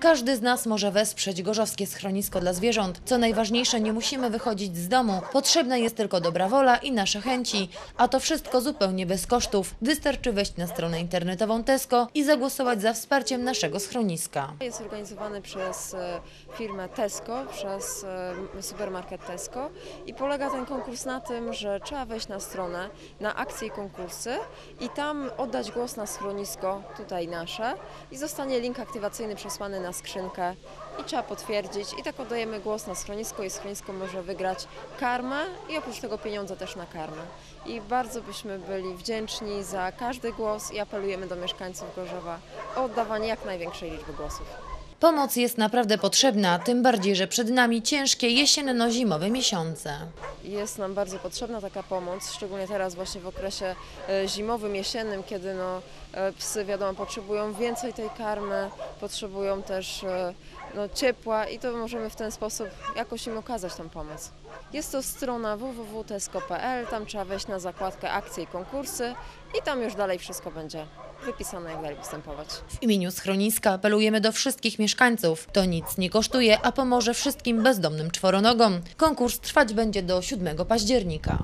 Każdy z nas może wesprzeć gorzowskie schronisko dla zwierząt. Co najważniejsze, nie musimy wychodzić z domu. Potrzebna jest tylko dobra wola i nasze chęci. A to wszystko zupełnie bez kosztów. Wystarczy wejść na stronę internetową Tesco i zagłosować za wsparciem naszego schroniska. Jest organizowany przez e, firmę Tesco, przez e, supermarket Tesco i polega ten konkurs na tym, że trzeba wejść na stronę, na akcje i konkursy i tam oddać głos na schronisko, tutaj nasze i zostanie link aktywacyjny przesłany na skrzynkę i trzeba potwierdzić i tak oddajemy głos na schronisko i schronisko może wygrać karmę i oprócz tego pieniądze też na karmę. I bardzo byśmy byli wdzięczni za każdy głos i apelujemy do mieszkańców Gorzowa o oddawanie jak największej liczby głosów. Pomoc jest naprawdę potrzebna, tym bardziej, że przed nami ciężkie jesienno-zimowe miesiące. Jest nam bardzo potrzebna taka pomoc, szczególnie teraz właśnie w okresie e, zimowym, jesiennym, kiedy no, e, psy wiadomo potrzebują więcej tej karmy, potrzebują też e, no, ciepła i to możemy w ten sposób jakoś im okazać tą pomoc. Jest to strona www.tesco.pl, tam trzeba wejść na zakładkę akcje i konkursy i tam już dalej wszystko będzie wypisane, jak dalej. W imieniu schroniska apelujemy do wszystkich mieszkańców. To nic nie kosztuje, a pomoże wszystkim bezdomnym czworonogom. Konkurs trwać będzie do 7 października.